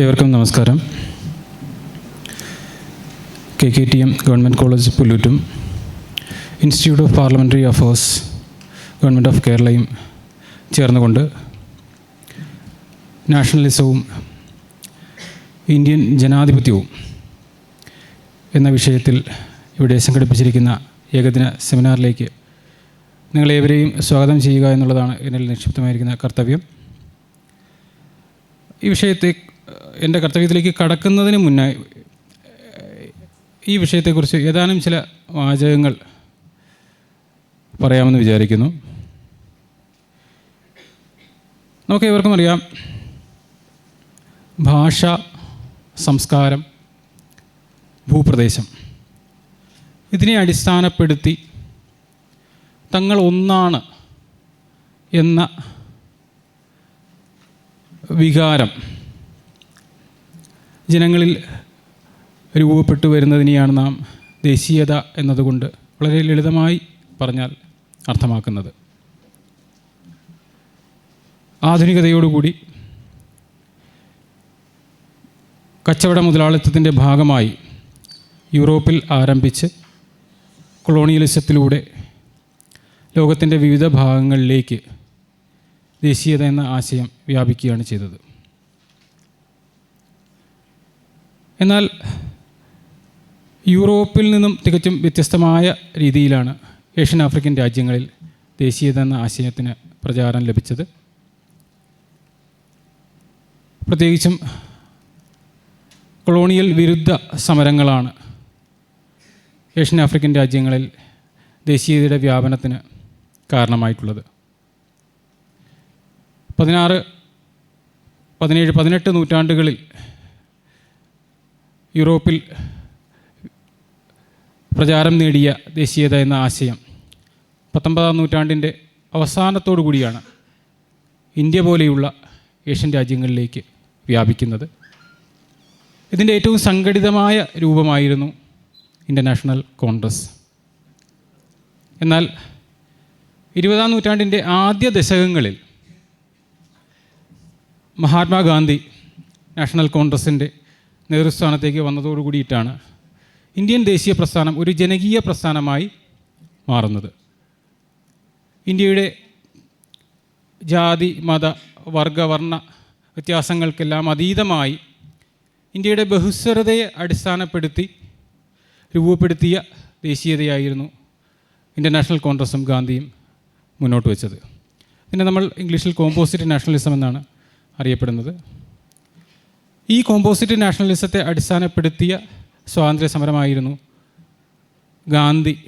ഏവർക്കും നമസ്കാരം. K K T M government college പുല്ലൂറ്റും institute of parliamentary affairs government of കേരളയും ചേർന്നുകൊണ്ട് നാഷണലിസവും Indian ജനാധിപത്യവും എന്ന വിഷയത്തിൽ ഇവിടെ സംഘടിപ്പിച്ചിരിക്കുന്ന ഏകദിന സെമിനാറിലേക്ക് നിങ്ങളേവരെയും സ്വാഗതം ചെയ്യുക എന്നുള്ളതാണ് എന്നിൽ നിക്ഷിപ്തമായിരിക്കുന്ന കർത്തവ്യം. ഈ വിഷയത്തെ എന്റെ കർത്തവ്യത്തിലേക്ക് കടക്കുന്നതിന് മുന്നേ ഈ വിഷയത്തെക്കുറിച്ച് ഏതാനും ചില വാചകങ്ങൾ പറയാമെന്ന് വിചാരിക്കുന്നു. നമുക്ക് ഇവർക്കും അറിയാം ഭാഷ സംസ്കാരം ഭൂപ്രദേശം ഇതിനെ അടിസ്ഥാനപ്പെടുത്തി തങ്ങൾ ഒന്നാണ് എന്ന വികാരം ജനങ്ങളിൽ രൂപപ്പെട്ടു വരുന്നതിനെയാണ് നാം ദേശീയത എന്നതുകൊണ്ട് വളരെ ലളിതമായി പറഞ്ഞാൽ അർത്ഥമാക്കുന്നത്. ആധുനികതയോടുകൂടി കച്ചവട മുതലാളിത്തത്തിന്റെ ഭാഗമായി യൂറോപ്പിൽ ആരംഭിച്ച് കൊളോണിയലിസത്തിലൂടെ ലോകത്തിന്റെ വിവിധ ഭാഗങ്ങളിലേക്ക് ദേശീയത എന്ന ആശയം വ്യാപിക്കുകയാണ് ചെയ്തത്. എന്നാൽ യൂറോപ്പിൽ നിന്നും തികച്ചും വ്യത്യസ്തമായ രീതിയിലാണ് ഏഷ്യൻ ആഫ്രിക്കൻ രാജ്യങ്ങളിൽ ദേശീയത എന്ന ആശയത്തിന് പ്രചാരം ലഭിച്ചത്. പ്രത്യേകിച്ചും കൊളോണിയൽ വിരുദ്ധ സമരങ്ങളാണ് ഏഷ്യൻ ആഫ്രിക്കൻ രാജ്യങ്ങളിൽ ദേശീയതയുടെ വ്യാപനത്തിന് കാരണമായിട്ടുള്ളത്. പതിനാറ് പതിനേഴ് പതിനെട്ട് നൂറ്റാണ്ടുകളിൽ യൂറോപ്പിൽ പ്രചാരം നേടിയ ദേശീയത എന്ന ആശയം പത്തൊമ്പതാം നൂറ്റാണ്ടിന്റെ അവസാനത്തോടു കൂടിയാണ് ഇന്ത്യ പോലെയുള്ള ഏഷ്യൻ രാജ്യങ്ങളിലേക്ക് വ്യാപിക്കുന്നത്. ഇതിന്റെ ഏറ്റവും സംഘടിതമായ രൂപമായിരുന്നു ഇന്റർനാഷണൽ കോൺഗ്രസ്. എന്നാൽ ഇരുപതാം നൂറ്റാണ്ടിന്റെ ആദ്യ ദശകങ്ങളിൽ മഹാത്മാഗാന്ധി നാഷണൽ കോൺഗ്രസിന്റെ നേതൃസ്ഥാനത്തേക്ക് വന്നതോടുകൂടിയിട്ടാണ് ഇന്ത്യൻ ദേശീയ പ്രസ്ഥാനം ഒരു ജനകീയ പ്രസ്ഥാനമായി മാറുന്നത്. ഇന്ത്യയുടെ ജാതി മത വർഗ വർണ വ്യത്യാസങ്ങൾക്കെല്ലാം അതീതമായി ഇന്ത്യയുടെ ബഹുസ്വരതയെ അടിസ്ഥാനപ്പെടുത്തി രൂപപ്പെടുത്തിയ ദേശീയതയായിരുന്നു ഇന്റർനാഷണൽ കോൺഗ്രസും ഗാന്ധിയും മുന്നോട്ട് വെച്ചത്. പിന്നെ നമ്മൾ ഇംഗ്ലീഷിൽ കോമ്പോസിറ്റ് നാഷണലിസം എന്നാണ് അറിയപ്പെടുന്നത്. ഈ കോമ്പോസിറ്റ് നാഷണലിസത്തെ അടിസ്ഥാനപ്പെടുത്തിയ സ്വാതന്ത്ര്യ സമരമായിരുന്നു ഗാന്ധി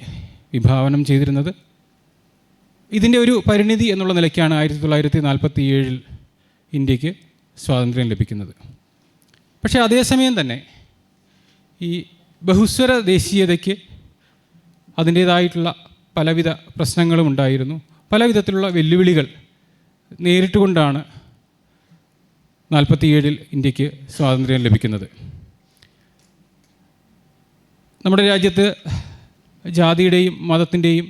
വിഭാവനം ചെയ്തിരുന്നത്. ഇതിന്റെ ഒരു പരിണിതി എന്നുള്ള നിലയ്ക്കാണ് ആയിരത്തി തൊള്ളായിരത്തി നാൽപ്പത്തി ഏഴിൽ ഇന്ത്യയ്ക്ക് സ്വാതന്ത്ര്യം ലഭിക്കുന്നത്. പക്ഷേ അതേസമയം തന്നെ ഈ ബഹുസ്വര ദേശീയതയ്ക്ക് അതിന്റേതായിട്ടുള്ള പലവിധ പ്രശ്നങ്ങളും ഉണ്ടായിരുന്നു. പല വെല്ലുവിളികൾ നേരിട്ടുകൊണ്ടാണ് നാൽപ്പത്തിയേഴിൽ ഇന്ത്യയ്ക്ക് സ്വാതന്ത്ര്യം ലഭിക്കുന്നത്. നമ്മുടെ രാജ്യത്ത് ജാതിയുടെയും മതത്തിന്റെയും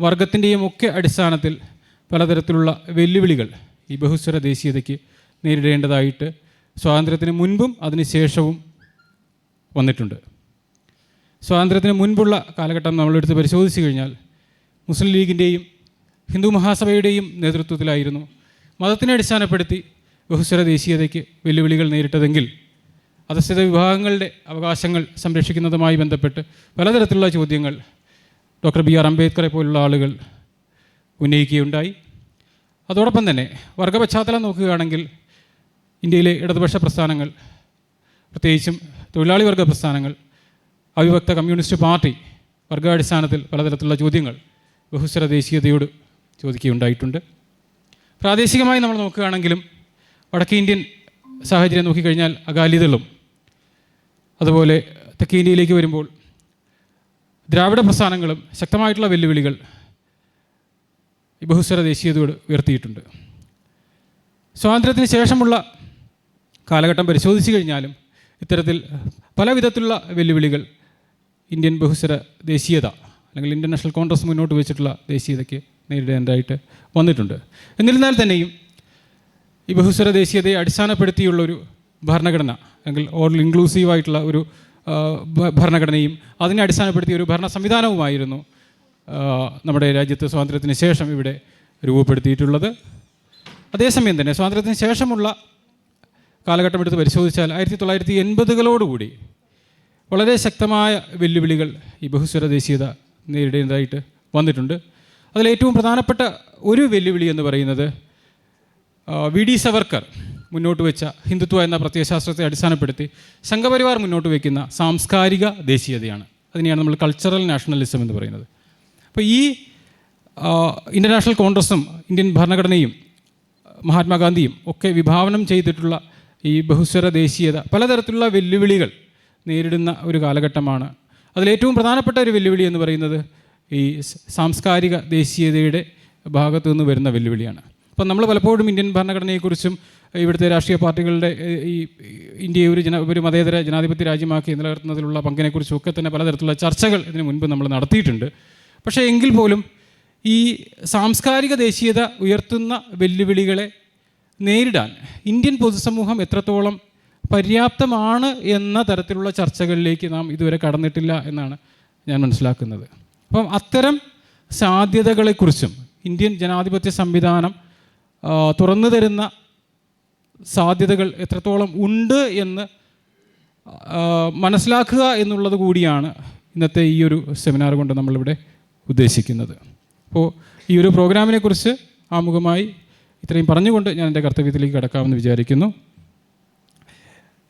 വർഗത്തിന്റെയും ഒക്കെ അടിസ്ഥാനത്തിൽ പലതരത്തിലുള്ള വെല്ലുവിളികൾ ഈ ബഹുസ്വര ദേശീയതയ്ക്ക് നേരിടേണ്ടതായിട്ട് സ്വാതന്ത്ര്യത്തിന് മുൻപും അതിനുശേഷവും വന്നിട്ടുണ്ട്. സ്വാതന്ത്ര്യത്തിന് മുൻപുള്ള കാലഘട്ടം നമ്മളെടുത്ത് പരിശോധിച്ച് കഴിഞ്ഞാൽ മുസ്ലിം ലീഗിന്റെയും ഹിന്ദു മഹാസഭയുടെയും നേതൃത്വത്തിലായിരുന്നു മതത്തിനെ അടിസ്ഥാനപ്പെടുത്തി ബഹുസ്വര ദേശീയതയ്ക്ക് വെല്ലുവിളികൾ നേരിട്ടതെങ്കിൽ അധസ്ഥിത വിഭാഗങ്ങളുടെ അവകാശങ്ങൾ സംരക്ഷിക്കുന്നതുമായി ബന്ധപ്പെട്ട് പലതരത്തിലുള്ള ചോദ്യങ്ങൾ ഡോക്ടർ ബി ആർ അംബേദ്കറെ പോലുള്ള ആളുകൾ ഉന്നയിക്കുകയുണ്ടായി. അതോടൊപ്പം തന്നെ വർഗ പശ്ചാത്തലം നോക്കുകയാണെങ്കിൽ ഇന്ത്യയിലെ ഇടതുപക്ഷ പ്രസ്ഥാനങ്ങൾ പ്രത്യേകിച്ചും തൊഴിലാളി വർഗ പ്രസ്ഥാനങ്ങൾ അവിഭക്ത കമ്മ്യൂണിസ്റ്റ് പാർട്ടി വർഗാടിസ്ഥാനത്തിൽ പലതരത്തിലുള്ള ചോദ്യങ്ങൾ ബഹുസ്വര ദേശീയതയോട് ചോദിക്കുകയുണ്ടായിട്ടുണ്ട്. പ്രാദേശികമായി നമ്മൾ നോക്കുകയാണെങ്കിലും വടക്കേ ഇന്ത്യൻ സാഹചര്യം നോക്കിക്കഴിഞ്ഞാൽ അകാലിദളും. അതുപോലെ തെക്കേ ഇന്ത്യയിലേക്ക് വരുമ്പോൾ ദ്രാവിഡ പ്രസ്ഥാനങ്ങളും ശക്തമായിട്ടുള്ള വെല്ലുവിളികൾ ബഹുസ്വര ദേശീയതയോട് ഉയർത്തിയിട്ടുണ്ട്. സ്വാതന്ത്ര്യത്തിന് ശേഷമുള്ള കാലഘട്ടം പരിശോധിച്ചു കഴിഞ്ഞാലും ഇത്തരത്തിൽ പല വിധത്തിലുള്ള വെല്ലുവിളികൾ ഇന്ത്യൻ ബഹുസ്വര ദേശീയത അല്ലെങ്കിൽ ഇന്റർനാഷണൽ കോൺഗ്രസ് മുന്നോട്ട് വെച്ചിട്ടുള്ള ദേശീയതയ്ക്ക് നേരിടേണ്ടതായിട്ട് വന്നിട്ടുണ്ട്. എന്നിരുന്നാൽ തന്നെയും ഈ ബഹുസ്വര ദേശീയതയെ അടിസ്ഥാനപ്പെടുത്തിയുള്ളൊരു ഭരണഘടന അല്ലെങ്കിൽ ഓൾ ഇൻക്ലൂസീവ് ആയിട്ടുള്ള ഒരു ഭരണഘടനയും അതിനെ അടിസ്ഥാനപ്പെടുത്തിയ ഒരു ഭരണ സംവിധാനവുമായിരുന്നു നമ്മുടെ രാജ്യത്ത് സ്വാതന്ത്ര്യത്തിന് ശേഷം ഇവിടെ രൂപപ്പെടുത്തിയിട്ടുള്ളത്. അതേസമയം തന്നെ സ്വാതന്ത്ര്യത്തിന് ശേഷമുള്ള കാലഘട്ടം എടുത്ത് പരിശോധിച്ചാൽ ആയിരത്തി തൊള്ളായിരത്തി എൺപതുകളോടുകൂടി വളരെ ശക്തമായ വെല്ലുവിളികൾ ഈ ബഹുസ്വര ദേശീയത നേരിടേണ്ടതായിട്ട് വന്നിട്ടുണ്ട്. അതിലേറ്റവും പ്രധാനപ്പെട്ട ഒരു വെല്ലുവിളി എന്ന് പറയുന്നത് വി ഡി സവർക്കർ മുന്നോട്ട് വെച്ച ഹിന്ദുത്വ എന്ന പ്രത്യയശാസ്ത്രത്തെ അടിസ്ഥാനപ്പെടുത്തി സംഘപരിവാർ മുന്നോട്ട് വയ്ക്കുന്ന സാംസ്കാരിക ദേശീയതയാണ്. അതിനെയാണ് നമ്മൾ കൾച്ചറൽ നാഷണലിസം എന്ന് പറയുന്നത്. അപ്പോൾ ഈ ഇന്റർനാഷണൽ കോൺഗ്രസും ഇന്ത്യൻ ഭരണഘടനയും മഹാത്മാഗാന്ധിയും ഒക്കെ വിഭാവനം ചെയ്തിട്ടുള്ള ഈ ബഹുസ്വര ദേശീയത പലതരത്തിലുള്ള വെല്ലുവിളികൾ നേരിടുന്ന ഒരു കാലഘട്ടമാണ്. അതിലേറ്റവും പ്രധാനപ്പെട്ട ഒരു വെല്ലുവിളി എന്ന് പറയുന്നത് ഈ സാംസ്കാരിക ദേശീയതയുടെ ഭാഗത്തു നിന്ന് വരുന്ന വെല്ലുവിളിയാണ്. അപ്പം നമ്മൾ പലപ്പോഴും ഇന്ത്യൻ ഭരണഘടനയെക്കുറിച്ചും ഇവിടുത്തെ രാഷ്ട്രീയ പാർട്ടികളുടെ ഈ ഇന്ത്യയെ ഒരു ജന ഒരു മതേതര ജനാധിപത്യ രാജ്യമാക്കി നിലനിർത്തുന്നതിലുള്ള പങ്കിനെക്കുറിച്ചും ഒക്കെ തന്നെ പലതരത്തിലുള്ള ചർച്ചകൾ ഇതിനു മുൻപ് നമ്മൾ നടത്തിയിട്ടുണ്ട്. പക്ഷേ എങ്കിൽ പോലും ഈ സാംസ്കാരിക ദേശീയത ഉയർത്തുന്ന വെല്ലുവിളികളെ നേരിടാൻ ഇന്ത്യൻ പൊതുസമൂഹം എത്രത്തോളം പര്യാപ്തമാണ് എന്ന തരത്തിലുള്ള ചർച്ചകളിലേക്ക് നാം ഇതുവരെ കടന്നിട്ടില്ല എന്നാണ് ഞാൻ മനസ്സിലാക്കുന്നത്. അപ്പം അത്തരം സാധ്യതകളെക്കുറിച്ചും ഇന്ത്യൻ ജനാധിപത്യ സംവിധാനം തുറന്നു തരുന്ന സാധ്യതകൾ എത്രത്തോളം ഉണ്ട് എന്ന് മനസ്സിലാക്കുക എന്നുള്ളത് കൂടിയാണ് ഇന്നത്തെ ഈ ഒരു സെമിനാർ കൊണ്ട് നമ്മളിവിടെ ഉദ്ദേശിക്കുന്നത്. അപ്പോൾ ഈ ഒരു പ്രോഗ്രാമിനെ കുറിച്ച് ആമുഖമായി ഇത്രയും പറഞ്ഞുകൊണ്ട് ഞാൻ എന്റെ കർത്തവ്യത്തിലേക്ക് കിടക്കാമെന്ന് വിചാരിക്കുന്നു.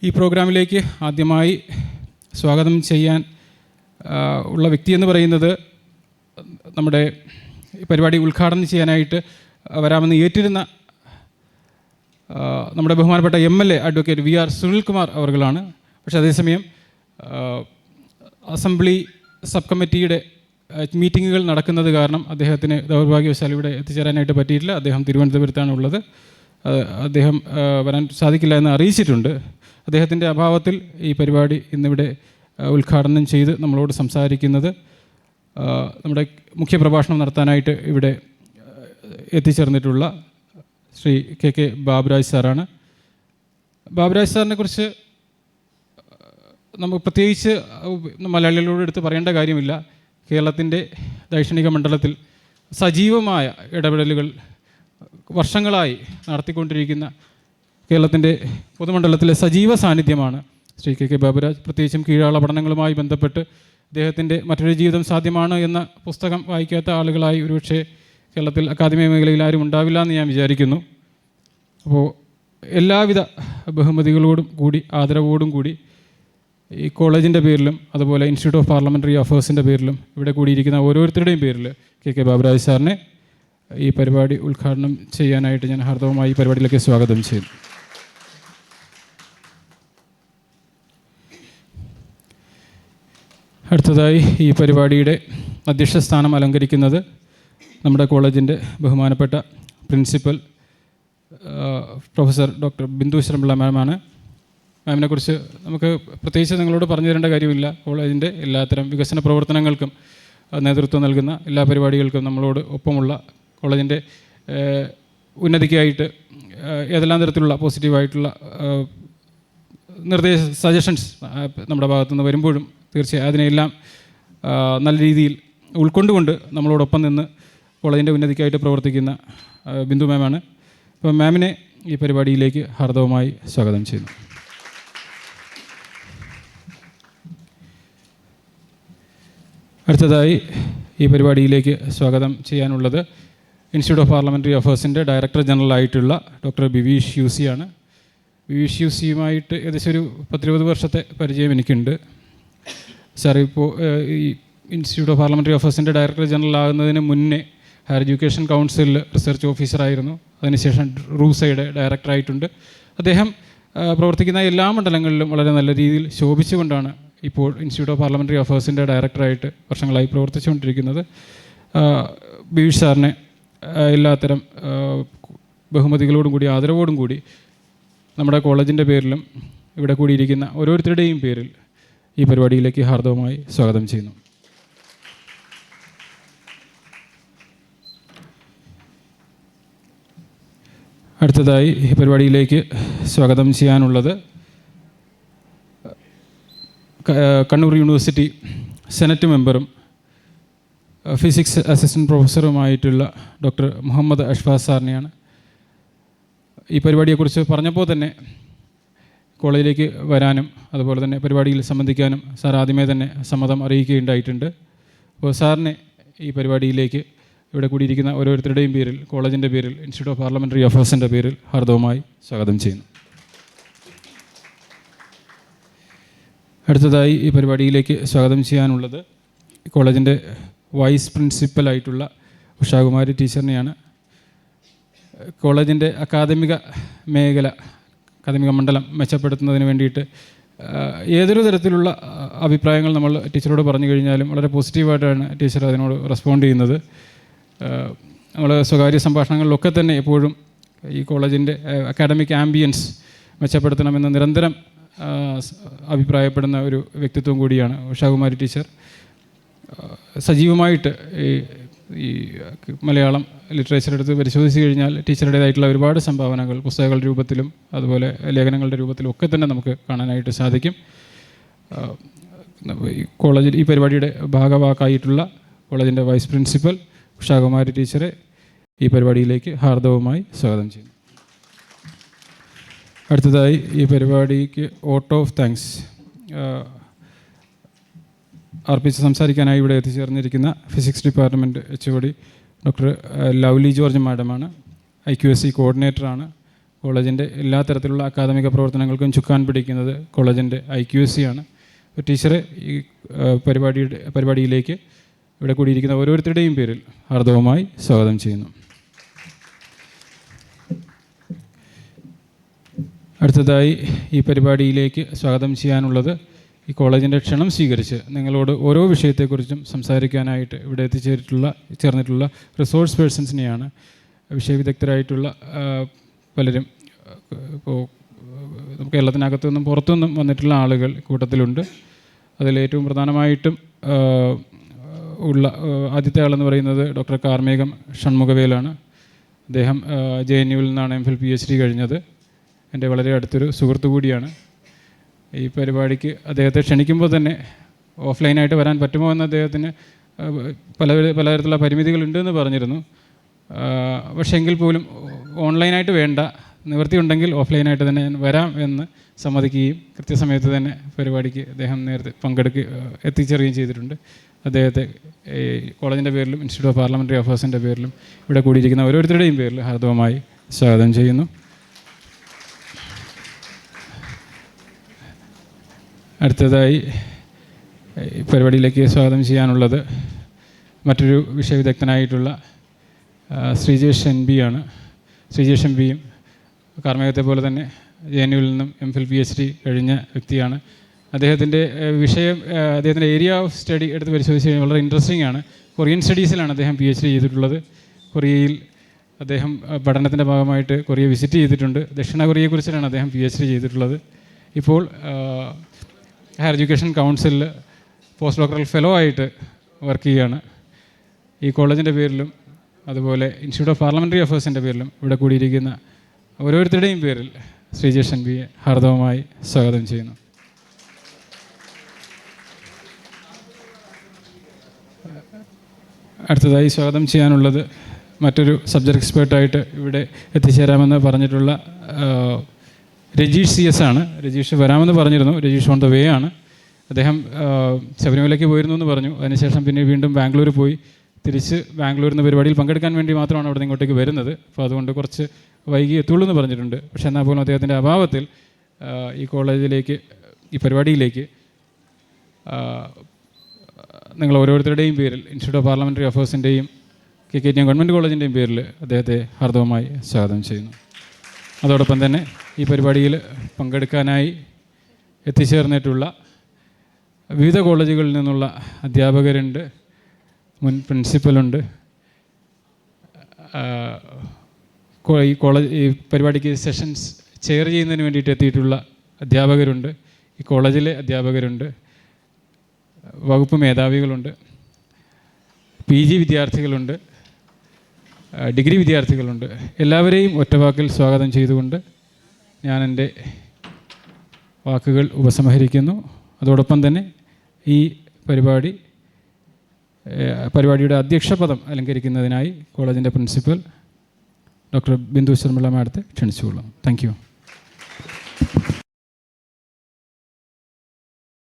ഈ പ്രോഗ്രാമിലേക്ക് ആദ്യമായി സ്വാഗതം ചെയ്യാൻ ഉള്ള വ്യക്തി എന്ന് പറയുന്നത് നമ്മുടെ പരിപാടി ഉദ്ഘാടനം ചെയ്യാനായിട്ട് വരാമെന്ന് ഏറ്റിരുന്ന നമ്മുടെ ബഹുമാനപ്പെട്ട M L A advocate V R Sunilkumar അവർകളാണ് പക്ഷേ അതേസമയം അസംബ്ലി സബ് കമ്മിറ്റിയുടെ മീറ്റിങ്ങുകൾ നടക്കുന്നത് കാരണം അദ്ദേഹത്തിന് ദൗർഭാഗ്യവശാൽ ഇവിടെ എത്തിച്ചേരാനായിട്ട് പറ്റിയിട്ടില്ല. അദ്ദേഹം തിരുവനന്തപുരത്താണ് ഉള്ളത് അദ്ദേഹം വരാൻ സാധിക്കില്ല എന്ന് അറിയിച്ചിട്ടുണ്ട്. അദ്ദേഹത്തിന്റെ അഭാവത്തിൽ ഈ പരിപാടി ഇന്നിവിടെ ഉദ്ഘാടനം ചെയ്ത് നമ്മളോട് സംസാരിക്കുന്നത് നമ്മുടെ മുഖ്യപ്രഭാഷണം നടത്താനായിട്ട് ഇവിടെ എത്തിച്ചേർന്നിട്ടുള്ള ശ്രീ കെ കെ ബാബുരാജ് സാറാണ്. ബാബുരാജ് സാറിനെ കുറിച്ച് നമുക്ക് പ്രത്യേകിച്ച് മലയാളികളോട് എടുത്ത് പറയേണ്ട കാര്യമില്ല. കേരളത്തിന്റെ ദൈക്ഷണിക മണ്ഡലത്തിൽ സജീവമായ ഇടപെടലുകൾ വർഷങ്ങളായി നടത്തിക്കൊണ്ടിരിക്കുന്ന കേരളത്തിന്റെ പൊതുമണ്ഡലത്തിലെ സജീവ സാന്നിധ്യമാണ് ശ്രീ കെ കെ ബാബുരാജ്. പ്രത്യേകിച്ചും കീഴാള പഠനങ്ങളുമായി ബന്ധപ്പെട്ട് അദ്ദേഹത്തിന്റെ മറ്റൊരു ജീവിതം സാധ്യമാണ് എന്ന പുസ്തകം വായിക്കാത്ത ആളുകളായി ഒരുപക്ഷെ കേരളത്തിൽ അക്കാദമിക മേഖലയിൽ ആരും ഉണ്ടാവില്ല എന്ന് ഞാൻ വിചാരിക്കുന്നു. അപ്പോൾ എല്ലാവിധ ബഹുമതികളോടും കൂടി ആദരവോടും കൂടി ഈ കോളേജിന്റെ പേരിലും അതുപോലെ ഇൻസ്റ്റിറ്റ്യൂട്ട് ഓഫ് പാർലമെന്ററി അഫേഴ്സിന്റെ പേരിലും ഇവിടെ കൂടിയിരിക്കുന്ന ഓരോരുത്തരുടെയും പേരിൽ കെ കെ ബാബുരാജ് സാറിനെ ഈ പരിപാടി ഉദ്ഘാടനം ചെയ്യാനായിട്ട് ഞാൻ ഹാർദവമായി ഈ പരിപാടിയിലേക്ക് സ്വാഗതം ചെയ്യുന്നു. അടുത്തതായി ഈ പരിപാടിയുടെ അധ്യക്ഷ സ്ഥാനം അലങ്കരിക്കുന്നത് നമ്മുടെ കോളേജിന്റെ ബഹുമാനപ്പെട്ട principal professor doctor Bindu Sharmila മാമാണ്. മാമിനെ കുറിച്ച് നമുക്ക് പ്രത്യേകിച്ച് നിങ്ങളോട് പറഞ്ഞു തരേണ്ട കാര്യമില്ല. കോളേജിന്റെ എല്ലാത്തരം വികസന പ്രവർത്തനങ്ങൾക്കും നേതൃത്വം നൽകുന്ന എല്ലാ പരിപാടികൾക്കും നമ്മളോട് ഒപ്പമുള്ള കോളേജിന്റെ ഉന്നതിക്കായിട്ട് ഏതെല്ലാം തരത്തിലുള്ള പോസിറ്റീവായിട്ടുള്ള നിർദ്ദേശ സജഷൻസ് നമ്മുടെ ഭാഗത്തുനിന്ന് വരുമ്പോഴും തീർച്ചയായും അതിനെല്ലാം നല്ല രീതിയിൽ ഉൾക്കൊണ്ടുകൊണ്ട് നമ്മളോടൊപ്പം നിന്ന് കോളേജിന്റെ ഉന്നതിക്കായിട്ട് പ്രവർത്തിക്കുന്ന ബിന്ദു മാമാണ്. അപ്പോൾ മാമിനെ ഈ പരിപാടിയിലേക്ക് ഹാർദവമായി സ്വാഗതം ചെയ്യുന്നു. അടുത്തതായി ഈ പരിപാടിയിലേക്ക് സ്വാഗതം ചെയ്യാനുള്ളത് ഇൻസ്റ്റിറ്റ്യൂട്ട് ഓഫ് പാർലമെന്ററി അഫേഴ്സിന്റെ ഡയറക്ടർ ജനറൽ ആയിട്ടുള്ള ഡോക്ടർ ബിവീഷ് യൂസിയാണ് ബിവീഷ് യൂസിയുമായിട്ട് ഏകദേശം ഒരു പത്തിരുപത് വർഷത്തെ പരിചയം എനിക്കുണ്ട്. സാർ ഇപ്പോൾ ഈ ഇൻസ്റ്റിറ്റ്യൂട്ട് ഓഫ് പാർലമെന്ററി അഫേഴ്സിന്റെ ഡയറക്ടർ ജനറൽ ആകുന്നതിന് മുന്നേ ഹയർ എഡ്യൂക്കേഷൻ കൗൺസിൽ റിസർച്ച് ഓഫീസറായിരുന്നു അതിനുശേഷം റൂസയുടെ ഡയറക്ടറായിട്ടുണ്ട് അദ്ദേഹം പ്രവർത്തിക്കുന്ന എല്ലാ മണ്ഡലങ്ങളിലും വളരെ നല്ല രീതിയിൽ ശോഭിച്ചുകൊണ്ടാണ് ഇപ്പോൾ ഇൻസ്റ്റിറ്റ്യൂട്ട് ഓഫ് പാർലമെന്ററി അഫേഴ്സിന്റെ ഡയറക്ടറായിട്ട് വർഷങ്ങളായി പ്രവർത്തിച്ചുകൊണ്ടിരിക്കുന്നത്. ബീഷ് സാറിനെ എല്ലാത്തരം ബഹുമതികളോടും കൂടി ആദരവോടും കൂടി നമ്മുടെ കോളേജിന്റെ പേരിലും ഇവിടെ കൂടിയിരിക്കുന്ന ഓരോരുത്തരുടെയും പേരിൽ ഈ പരിപാടിയിലേക്ക് ഹാർദവമായി സ്വാഗതം ചെയ്യുന്നു. അടുത്തതായി ഈ പരിപാടിയിലേക്ക് സ്വാഗതം ചെയ്യാനുള്ളത് കണ്ണൂർ യൂണിവേഴ്സിറ്റി സെനറ്റ് മെമ്പറും ഫിസിക്സ് അസിസ്റ്റന്റ് പ്രൊഫസറുമായിട്ടുള്ള ഡോക്ടർ മുഹമ്മദ് അഷ്ഫാസ് സാറിനെയാണ്. ഈ പരിപാടിയെക്കുറിച്ച് പറഞ്ഞപ്പോൾ തന്നെ കോളേജിലേക്ക് വരാനും അതുപോലെ തന്നെ പരിപാടിയിൽ സംബന്ധിക്കാനും സാർ ആദ്യമേ തന്നെ സമ്മതം അറിയിക്കുകയുണ്ടായിട്ടുണ്ട്. അപ്പോൾ സാറിനെ ഈ പരിപാടിയിലേക്ക് ഇവിടെ കൂടിയിരിക്കുന്ന ഓരോരുത്തരുടെയും പേരിൽ കോളേജിന്റെ പേരിൽ ഇൻസ്റ്റിറ്റ്യൂട്ട് ഓഫ് പാർലമെന്ററി അഫയേഴ്സിന്റെ പേരിൽ ഹാർദവമായി സ്വാഗതം ചെയ്യുന്നു. അടുത്തതായി ഈ പരിപാടിയിലേക്ക് സ്വാഗതം ചെയ്യാനുള്ളത് കോളേജിന്റെ വൈസ് പ്രിൻസിപ്പലായിട്ടുള്ള ഉഷാകുമാരി ടീച്ചറിനെയാണ്. കോളേജിന്റെ അക്കാദമിക മേഖല അക്കാദമിക മണ്ഡലം മെച്ചപ്പെടുത്തുന്നതിന് വേണ്ടിയിട്ട് ഏതൊരു തരത്തിലുള്ള അഭിപ്രായങ്ങൾ നമ്മൾ ടീച്ചറോട് പറഞ്ഞു കഴിഞ്ഞാലും വളരെ പോസിറ്റീവായിട്ടാണ് ടീച്ചർ അതിനോട് റെസ്പോണ്ട് ചെയ്യുന്നത്. നമ്മൾ സ്വകാര്യ സംഭാഷണങ്ങളിലൊക്കെ തന്നെ എപ്പോഴും ഈ കോളേജിന്റെ അക്കാഡമിക് ആംബിയൻസ് മെച്ചപ്പെടുത്തണമെന്ന് നിരന്തരം അഭിപ്രായപ്പെടുന്ന ഒരു വ്യക്തിത്വം കൂടിയാണ് ഉഷാകുമാരി ടീച്ചർ. സജീവമായിട്ട് ഈ ഈ മലയാളം ലിറ്ററേച്ചർ എടുത്ത് പരിശോധിച്ച് കഴിഞ്ഞാൽ ടീച്ചറുടേതായിട്ടുള്ള ഒരുപാട് സംഭാവനകൾ പുസ്തകങ്ങളുടെ രൂപത്തിലും അതുപോലെ ലേഖനങ്ങളുടെ രൂപത്തിലും ഒക്കെ തന്നെ നമുക്ക് കാണാനായിട്ട് സാധിക്കും. കോളേജിൽ ഈ പരിപാടിയുടെ ഭാഗവാക്കായിട്ടുള്ള കോളേജിന്റെ വൈസ് പ്രിൻസിപ്പൽ ഉഷാകുമാരി ടീച്ചറെ ഈ പരിപാടിയിലേക്ക് ഹാർദവുമായി സ്വാഗതം ചെയ്യുന്നു. അടുത്തതായി ഈ പരിപാടിക്ക് ഓട്ട് ഓഫ് താങ്ക്സ് അർപ്പിച്ച് സംസാരിക്കാനായി ഇവിടെ എത്തിച്ചേർന്നിരിക്കുന്ന physics department H O D doctor Lovely George മാഡമാണ്. I Q S C കോർഡിനേറ്ററാണ്. കോളേജിന്റെ എല്ലാ തരത്തിലുള്ള അക്കാദമിക പ്രവർത്തനങ്ങൾക്കും ചുക്കാൻ പിടിക്കുന്നത് കോളേജിന്റെ ഐ ക്യു എസ് സി ആണ് ടീച്ചറെ ഈ പരിപാടിയുടെ പരിപാടിയിലേക്ക് ഇവിടെ കൂടിയിരിക്കുന്ന ഓരോരുത്തരുടെയും പേരിൽ ഹർദവുമായി സ്വാഗതം ചെയ്യുന്നു. അടുത്തതായി ഈ പരിപാടിയിലേക്ക് സ്വാഗതം ചെയ്യാനുള്ളത് ഈ കോളേജിന്റെ ക്ഷണം സ്വീകരിച്ച് നിങ്ങളോട് ഓരോ വിഷയത്തെക്കുറിച്ചും സംസാരിക്കാനായിട്ട് ഇവിടെ എത്തിച്ചേരിട്ടുള്ള ചേർന്നിട്ടുള്ള റിസോഴ്സ് പേഴ്സൺസിനെയാണ് വിഷയവിദഗ്ധരായിട്ടുള്ള പലരും ഇപ്പോൾ കേരളത്തിനകത്തു നിന്നും പുറത്തുനിന്നും വന്നിട്ടുള്ള ആളുകൾ കൂട്ടത്തിലുണ്ട്. അതിൽ ഏറ്റവും പ്രധാനമായിട്ടും ഉള്ള ആദ്യത്തെ ആളെന്ന് പറയുന്നത് ഡോക്ടർ കാർമേഘം ഷൺമുഖവേലാണ്. അദ്ദേഹം ജെ എൻ യുവിൽ നിന്നാണ് M Phil P H D കഴിഞ്ഞത്. എന്റെ വളരെ അടുത്തൊരു സുഹൃത്തു കൂടിയാണ്. ഈ പരിപാടിക്ക് അദ്ദേഹത്തെ ക്ഷണിക്കുമ്പോൾ തന്നെ ഓഫ്ലൈനായിട്ട് വരാൻ പറ്റുമോ എന്ന് അദ്ദേഹത്തിന് പല പലതരത്തിലുള്ള പരിമിതികളുണ്ടെന്ന് പറഞ്ഞിരുന്നു. പക്ഷേ എങ്കിൽ പോലും ഓൺലൈനായിട്ട് വേണ്ട. നിവൃത്തിയുണ്ടെങ്കിൽ ഓഫ്ലൈനായിട്ട് തന്നെ ഞാൻ വരാം എന്ന് സമ്മതിക്കുകയും കൃത്യസമയത്ത് തന്നെ പരിപാടിക്ക് അദ്ദേഹം നേരത്തെ പങ്കെടുക്കുക എത്തിച്ചേരുകയും ചെയ്തിട്ടുണ്ട്. അദ്ദേഹത്തെ ഈ കോളേജിന്റെ പേരിലും ഇൻസ്റ്റിറ്റ്യൂട്ട് ഓഫ് പാർലമെന്ററി അഫേഴ്സിന്റെ പേരിലും ഇവിടെ കൂടിയിരിക്കുന്ന ഓരോരുത്തരുടെയും പേരിൽ ഹാർദവമായി സ്വാഗതം ചെയ്യുന്നു. അടുത്തതായി പരിപാടിയിലേക്ക് സ്വാഗതം ചെയ്യാനുള്ളത് മറ്റൊരു വിഷയവിദഗ്ധനായിട്ടുള്ള ശ്രീജേഷ് എൻ ബി ആണ്. ശ്രീജേഷ് എം ബിയും കാർമ്മികത്തെ പോലെ തന്നെ ജെ എൻ യുവിൽ നിന്നും M Phil P H D കഴിഞ്ഞ വ്യക്തിയാണ്. അദ്ദേഹത്തിന്റെ വിഷയം അദ്ദേഹത്തിന്റെ ഏരിയ ഓഫ് സ്റ്റഡി എടുത്ത് പരിശോധിച്ച് കഴിഞ്ഞാൽ വളരെ ഇൻട്രസ്റ്റിംഗ് ആണ്. കൊറിയൻ സ്റ്റഡീസിലാണ് അദ്ദേഹം പി എച്ച് ഡി ചെയ്തിട്ടുള്ളത്. കൊറിയയിൽ അദ്ദേഹം പഠനത്തിന്റെ ഭാഗമായിട്ട് കൊറിയ വിസിറ്റ് ചെയ്തിട്ടുണ്ട്. ദക്ഷിണ കൊറിയയെക്കുറിച്ചിട്ടാണ് അദ്ദേഹം പി എച്ച് ഡി ചെയ്തിട്ടുള്ളത്. ഇപ്പോൾ ഹയർ എഡ്യൂക്കേഷൻ കൗൺസിലിൽ പോസ്റ്റ് ഡോക്ടറൽ ഫെലോ ആയിട്ട് വർക്ക് ചെയ്യുകയാണ്. ഈ കോളേജിന്റെ പേരിലും അതുപോലെ ഇൻസ്റ്റിറ്റ്യൂട്ട് ഓഫ് പാർലമെന്ററി അഫേഴ്സിന്റെ പേരിലും ഇവിടെ കൂടിയിരിക്കുന്ന ഓരോരുത്തരുടെയും പേരിൽ ശ്രീജേഷൻ ബി ഹാർദവമായി സ്വാഗതം ചെയ്യുന്നു. അടുത്തതായി സ്വാഗതം ചെയ്യാനുള്ളത് മറ്റൊരു സബ്ജക്ട് എക്സ്പേർട്ടായിട്ട് ഇവിടെ എത്തിച്ചേരാമെന്ന് പറഞ്ഞിട്ടുള്ള രജീഷ് സി എസ് ആണ്. രജീഷ് വരാമെന്ന് പറഞ്ഞിരുന്നു. രജീഷ് ഓൺ ദ വേ ആണ്. അദ്ദേഹം ശബരിമലയ്ക്ക് പോയിരുന്നു എന്ന് പറഞ്ഞു. അതിനുശേഷം പിന്നെ വീണ്ടും ബാംഗ്ലൂർ പോയി. തിരിച്ച് ബാംഗ്ലൂരിൽ നിന്ന് പരിപാടിയിൽ പങ്കെടുക്കാൻ വേണ്ടി മാത്രമാണ് അവിടെ ഇങ്ങോട്ടേക്ക് വരുന്നത്. അപ്പോൾ അതുകൊണ്ട് കുറച്ച് വൈകി എത്തുള്ളൂ എന്ന് പറഞ്ഞിട്ടുണ്ട്. പക്ഷേ എന്നാൽ പോലും അദ്ദേഹത്തിന്റെ അഭാവത്തിൽ ഈ കോളേജിലേക്ക് ഈ പരിപാടിയിലേക്ക് നിങ്ങൾ ഓരോരുത്തരുടെയും പേരിൽ institute of parliamentary അഫേഴ്സിന്റെയും K K T M government കോളേജിന്റെയും പേരിൽ അദ്ദേഹത്തെ ഹാർദവമായി സ്വാഗതം ചെയ്യുന്നു. അതോടൊപ്പം തന്നെ ഈ പരിപാടിയിൽ പങ്കെടുക്കാനായി എത്തിച്ചേർന്നിട്ടുള്ള വിവിധ കോളേജുകളിൽ നിന്നുള്ള അധ്യാപകരുണ്ട് മുൻ പ്രിൻസിപ്പലുണ്ട്. ഈ കോളേജ് ഈ പരിപാടിക്ക് സെഷൻസ് ചെയർ ചെയ്യുന്നതിന് വേണ്ടിയിട്ട് എത്തിയിട്ടുള്ള അധ്യാപകരുണ്ട്. ഈ കോളേജിലെ അധ്യാപകരുണ്ട്. വകുപ്പ് മേധാവികളുണ്ട് പി ജി വിദ്യാർത്ഥികളുണ്ട് ഡിഗ്രി വിദ്യാർത്ഥികളുണ്ട്. എല്ലാവരെയും ഒറ്റവാക്കിൽ സ്വാഗതം ചെയ്തുകൊണ്ട് ഞാൻ എന്റെ വാക്കുകൾ ഉപസംഹരിക്കുന്നു. അതോടൊപ്പം തന്നെ ഈ പരിപാടി പരിപാടിയുടെ അധ്യക്ഷപദം അലങ്കരിക്കുന്നതിനായി കോളേജിന്റെ പ്രിൻസിപ്പൽ ഡോക്ടർ ബിന്ദു ശർമ്മള മാഡത്തെ ക്ഷണിച്ചുകൊള്ളാം താങ്ക്